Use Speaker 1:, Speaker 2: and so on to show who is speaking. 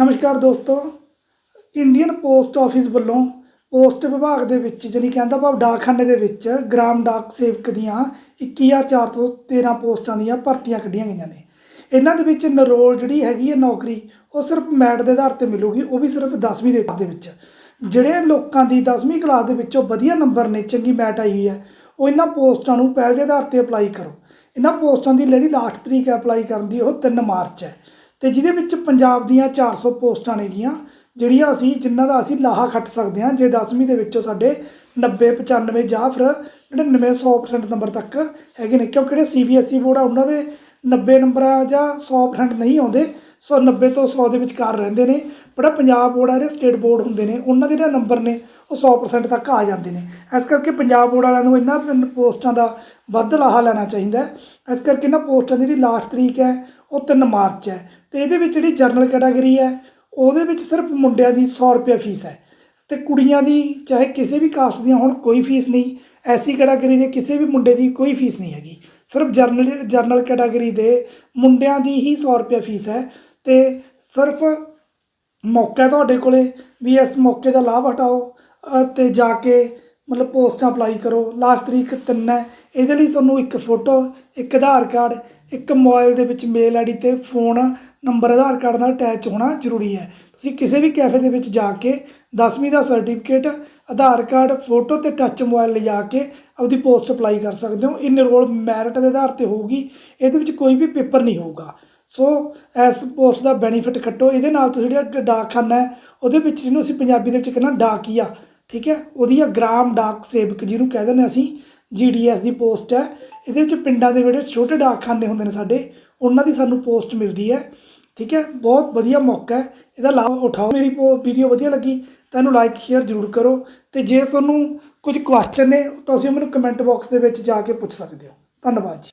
Speaker 1: ਨਮਸਕਾਰ ਦੋਸਤੋ। Indian post office ਵੱਲੋਂ ਪੋਸਟ ਵਿਭਾਗ ਦੇ ਵਿੱਚ, ਜਾਣੀ ਕਹਿੰਦਾ ਭਾਵ ਡਾਕਖਾਨੇ ਦੇ ਵਿੱਚ, ਗ੍ਰਾਮ ਡਾਕ ਸੇਵਕ ਦੀਆਂ 21413 ਪੋਸਟਾਂ ਦੀਆਂ ਭਰਤੀਆਂ ਕੱਢੀਆਂ ਗਈਆਂ ਨੇ। ਇਹਨਾਂ ਦੇ ਵਿੱਚ ਨਰੋਲ ਜਿਹੜੀ ਹੈਗੀ ਹੈ ਨੌਕਰੀ, ਉਹ ਸਿਰਫ ਮੈਟ ਦੇ ਆਧਾਰ ਤੇ ਮਿਲੂਗੀ, ਉਹ ਵੀ ਸਿਰਫ 10ਵੀਂ ਦੇ ਦੇ ਵਿੱਚ। ਜਿਹੜੇ ਲੋਕਾਂ ਦੀ 10ਵੀਂ ਕਲਾਸ ਦੇ ਵਿੱਚੋਂ ਵਧੀਆ ਨੰਬਰ ਨੇ, ਚੰਗੀ ਮੈਟ ਆਈ ਹੋਈ ਹੈ, ਉਹ ਇਹਨਾਂ ਪੋਸਟਾਂ ਨੂੰ ਪਹਿਲ ਦੇ ਆਧਾਰ ਤੇ ਅਪਲਾਈ ਕਰੋ। ਇਹਨਾਂ ਪੋਸਟਾਂ ਦੀ ਜਿਹੜੀ ਲਾਸਟ ਤਰੀਕ ਹੈ ਅਪਲਾਈ ਕਰਨ ਦੀ ਉਹ 3 ਮਾਰਚ ਹੈ। ਤੇ ਜਿਹਦੇ ਵਿੱਚ ਪੰਜਾਬ ਦੀਆਂ 400 ਪੋਸਟਾਂ ਨੇਗੀਆਂ, ਜਿਹੜੀਆਂ ਅਸੀਂ, ਜਿਨ੍ਹਾਂ ਦਾ ਅਸੀਂ ਲਾਹਾ ਖੱਟ ਸਕਦੇ ਹਾਂ, ਜੇ 10ਵੀਂ ਦੇ ਵਿੱਚੋਂ ਸਾਡੇ 90 95 ਜਾਂ ਫਿਰ 99 100% ਨੰਬਰ ਤੱਕ ਹੈਗੇ ਨੇ। ਕਿਉਂਕਿ ਜਿਹੜੇ ਸੀਬੀਐਸਈ ਬੋਰਡ ਆ, ਉਹਨਾਂ ਦੇ 90 ਨੰਬਰ ਆ ਜਾਂ 100% ਨਹੀਂ ਆਉਂਦੇ ਸੋ 90 ਤੋਂ 100 ਦੇ ਵਿਚਕਾਰ ਰਹਿੰਦੇ ਨੇ। ਪਰ ਪੰਜਾਬ ਬੋਰਡ ਆ ਜਿਹੜੇ ਸਟੇਟ ਬੋਰਡ ਹੁੰਦੇ ਨੇ, ਉਹਨਾਂ ਦੇ ਜਿਹੜੇ ਨੰਬਰ ਨੇ, ਉਹ 100% ਤੱਕ ਆ ਜਾਂਦੇ ਨੇ। ਇਸ ਕਰਕੇ ਪੰਜਾਬ ਬੋਰਡ ਵਾਲਿਆਂ ਨੂੰ ਇਹਨਾਂ ਪੋਸਟਾਂ ਦਾ ਵੱਧ ਲਾਹਾ ਲੈਣਾ ਚਾਹੀਦਾ ਇਸ ਕਰਕੇ ਇਹਨਾਂ ਪੋਸਟਾਂ ਦੀ ਜਿਹੜੀ ਲਾਸਟ ਤਰੀਕ ਹੈ, ਉਹ 3 ਮਾਰਚ ਹੈ। ਤੇ ਇਹਦੇ ਵਿੱਚ ਜਿਹੜੀ ਜਰਨਲ ਕੈਟਾਗਰੀ ਹੈ, ਉਹਦੇ ਵਿੱਚ ਸਿਰਫ ਮੁੰਡਿਆਂ ਦੀ 100 ਰੁਪਏ ਫੀਸ ਹੈ। ਤੇ ਕੁੜੀਆਂ ਦੀ, ਚਾਹੇ ਕਿਸੇ ਵੀ ਕਾਸਟ ਦੀਆਂ ਹੁਣ, ਕੋਈ ਫੀਸ ਨਹੀਂ। ਐਸੀ ਕੈਟਾਗਰੀ ਦੇ ਕਿਸੇ ਵੀ ਮੁੰਡੇ ਦੀ ਕੋਈ ਫੀਸ ਨਹੀਂ ਹੈਗੀ। ਸਿਰਫ ਜਰਨਲ ਜਰਨਲ ਕੈਟਾਗਰੀ ਦੇ ਮੁੰਡਿਆਂ ਦੀ ਹੀ 100 ਰੁਪਏ ਫੀਸ ਹੈ। ਤੇ ਸਿਰਫ ਮੌਕਾ ਤੁਹਾਡੇ ਕੋਲੇ ਵੀ ਇਸ ਮੌਕੇ ਦਾ ਲਾਭ ਉਠਾਓ ਅਤੇ ਜਾ ਕੇ ਮਤਲਬ ਪੋਸਟਾਂ ਅਪਲਾਈ ਕਰੋ। ਲਾਸਟ ਤਰੀਕ ਤਿੰਨ ਹੈ। ਇਹਦੇ ਲਈ ਤੁਹਾਨੂੰ ਇੱਕ ਫੋਟੋ, ਇੱਕ ਆਧਾਰ ਕਾਰਡ, ਇੱਕ ਮੋਬਾਈਲ ਦੇ ਵਿੱਚ ਮੇਲ ਆਈਡੀ ਤੇ ਫੋਨ ਨੰਬਰ ਆਧਾਰ ਕਾਰਡ ਨਾਲ ਅਟੈਚ ਹੋਣਾ ਜ਼ਰੂਰੀ ਹੈ। ਤੁਸੀਂ ਕਿਸੇ ਵੀ ਕੈਫੇ ਦੇ ਵਿੱਚ ਜਾ ਕੇ 10ਵੀਂ ਦਾ ਸਰਟੀਫਿਕੇਟ, ਆਧਾਰ ਕਾਰਡ, ਫੋਟੋ ਤੇ ਟੱਚ ਮੋਬਾਈਲ ਲਿਜਾ ਕੇ ਆਪਦੀ ਪੋਸਟ ਅਪਲਾਈ ਕਰ ਸਕਦੇ ਹੋ। ਇਹ ਨਿਰੋਲ ਮੈਰਿਟ ਦੇ ਆਧਾਰ ਤੇ ਹੋਊਗੀ। ਇਹਦੇ ਵਿੱਚ ਕੋਈ ਵੀ ਪੇਪਰ ਨਹੀਂ ਹੋਊਗਾ। ਸੋ ਇਸ ਪੋਸਟ ਦਾ ਬੈਨੀਫਿਟ ਕੱਟੋ। ਇਹਦੇ ਨਾਲ ਤੁਸੀਂ ਜਿਹੜਾ ਡਾਕਖਾਨਾ ਹੈ, ਉਹਦੇ ਵਿੱਚ ਜਿਹਨੂੰ ਅਸੀਂ ਪੰਜਾਬੀ ਦੇ ਵਿੱਚ ਕਹਿੰਦਾ ਡਾਕੀਆ, ਠੀਕ ਹੈ? ਉਹਦੀ ਆ ਗ੍ਰਾਮ ਡਾਕ ਸੇਵਕ ਜਿਹਨੂੰ ਕਹਿ ਦਿੰਦੇ ਅਸੀਂ ਜੀਡੀਐਸ ਦੀ ਪੋਸਟ ਹੈ। ਇਹਦੇ ਵਿੱਚ ਪਿੰਡਾਂ ਦੇ ਜਿਹੜੇ ਛੋਟੇ ਡਾਕਖਾਨੇ ਹੁੰਦੇ ਨੇ ਸਾਡੇ, ਉਹਨਾਂ ਦੀ ਸਾਨੂੰ ਪੋਸਟ ਮਿਲਦੀ ਹੈ, ਠੀਕ ਹੈ? ਬਹੁਤ ਵਧੀਆ ਮੌਕਾ ਹੈ। ਇਹਦਾ ਲਾਭ ਉਠਾਓ। ਮੇਰੀ ਵੀਡੀਓ ਵਧੀਆ ਲੱਗੀ, ਤਾਂ ਇਹਨੂੰ ਲਾਈਕ ਸ਼ੇਅਰ ਜ਼ਰੂਰ ਕਰੋ। ਤੇ ਜੇ ਤੁਹਾਨੂੰ ਕੁਝ ਕੁਐਸਚਨ ਨੇ, ਤਾਂ ਤੁਸੀਂ ਮੈਨੂੰ ਕਮੈਂਟ ਬਾਕਸ ਦੇ ਵਿੱਚ ਜਾ ਕੇ ਪੁੱਛ ਸਕਦੇ ਹੋ। ਧੰਨਵਾਦ ਜੀ।